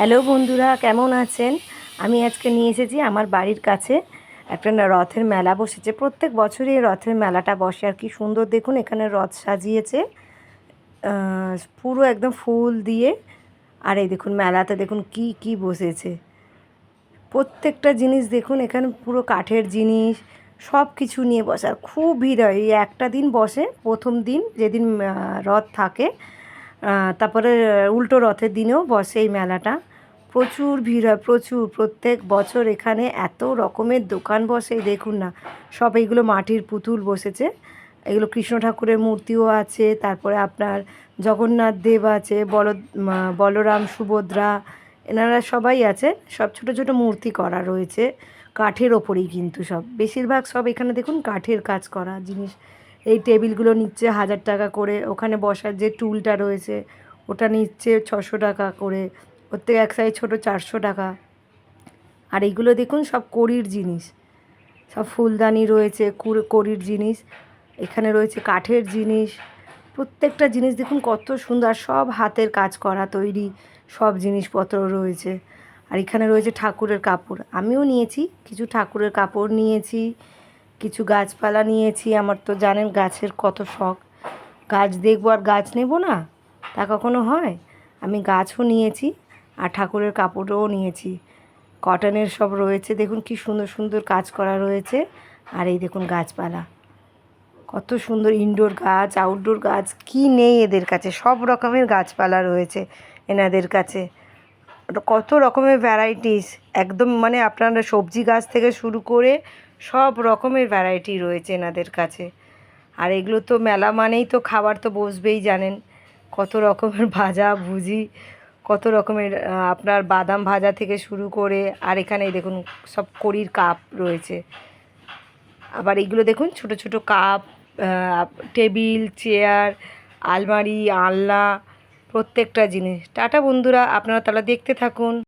Hello বন্ধুরা, কেমন আছেন? আমি আজকে নিয়ে এসেছি আমার বাড়ির কাছে একটা রথের মেলা বসেছে। প্রত্যেক বছরই এই রথের মেলাটা বসে আর কি সুন্দর। দেখুন, এখানে রথ সাজিয়েছে পুরো একদম ফুল দিয়ে। আর এই দেখুন, মেলাতে দেখুন কি কি বসেছে। প্রত্যেকটা জিনিস দেখুন, এখানে পুরো কাঠের জিনিস সব কিছু নিয়ে বসে। আর খুব ভিড় হয়, এই একটা দিন বসে, প্রথম দিন যেদিন রথ থাকে তারপরে উল্টো রথের দিনেও বসে এই মেলাটা। প্রচুর ভিড় হয়, প্রচুর। প্রত্যেক বছর এখানে এত রকমের দোকান বসে দেখুন না, সব এইগুলো মাটির পুতুল বসেছে। এগুলো কৃষ্ণ ঠাকুরের মূর্তিও আছে, তারপরে আপনার জগন্নাথ দেব আছে বল বলরাম, সুভদ্রা, এনারা সবাই আছে। সব ছোট ছোট মূর্তি করা রয়েছে, কাঠের ওপরেই কিন্তু সব। বেশিরভাগ সব এখানে দেখুন কাঠের কাজ করা জিনিস। এই টেবিলগুলো নিচ্ছে হাজার টাকা করে। ওখানে বসার যে টুলটা রয়েছে, ওটা নিচ্ছে ছশো টাকা করে। ওর থেকে এক সাইজ ছোটো চারশো টাকা। আর এইগুলো দেখুন, সব কড়ির জিনিস। সব ফুলদানি রয়েছে কড়ির জিনিস। এখানে রয়েছে কাঠের জিনিস। প্রত্যেকটা জিনিস দেখুন কত সুন্দর। সব হাতের কাজ করা, তৈরি সব জিনিসপত্র রয়েছে। আর এখানে রয়েছে ঠাকুরের কাপড়। আমিও নিয়েছি, কিছু ঠাকুরের কাপড় নিয়েছি। কিছু গাছপালা নিয়েছি, আমার তো জানেন গাছের কত শখ। গাছ দেখব আর গাছ নেব না, তা কখনো হয়? আমি গাছও নিয়েছি আর ঠাকুরের কাপড়ও নিয়েছি। কটনের সব রয়েছে, দেখুন কি সুন্দর সুন্দর কাজ করা রয়েছে। আর এই দেখুন গাছপালা। কত সুন্দর ইনডোর গাছ আউটডোর গাছ, কি নেই এদের কাছে? সব রকমের গাছপালা রয়েছে এনাদের কাছে। কত রকমের ভ্যারাইটিস একদম মানে আপনারা সবজি গাছ থেকে শুরু করে সব রকমের ভ্যারাইটি রয়েছে এনাদের কাছে। আর এগুলো তো মেলা মানেই তো খাবার তো বসবেই জানেন। কত রকমের ভাজা, ভুজি, কত রকমের আপনার বাদাম ভাজা থেকে শুরু করে, আর এখানে দেখুন সব কড়ির কাপ রয়েছে। আবার এগুলো দেখুন, ছোট ছোট কাপ টেবিল চেয়ার আলমারি, আলনা, প্রত্যেকটা জিনিস। টাটা বন্ধুরা, আপনারা তাহলে দেখতে থাকুন।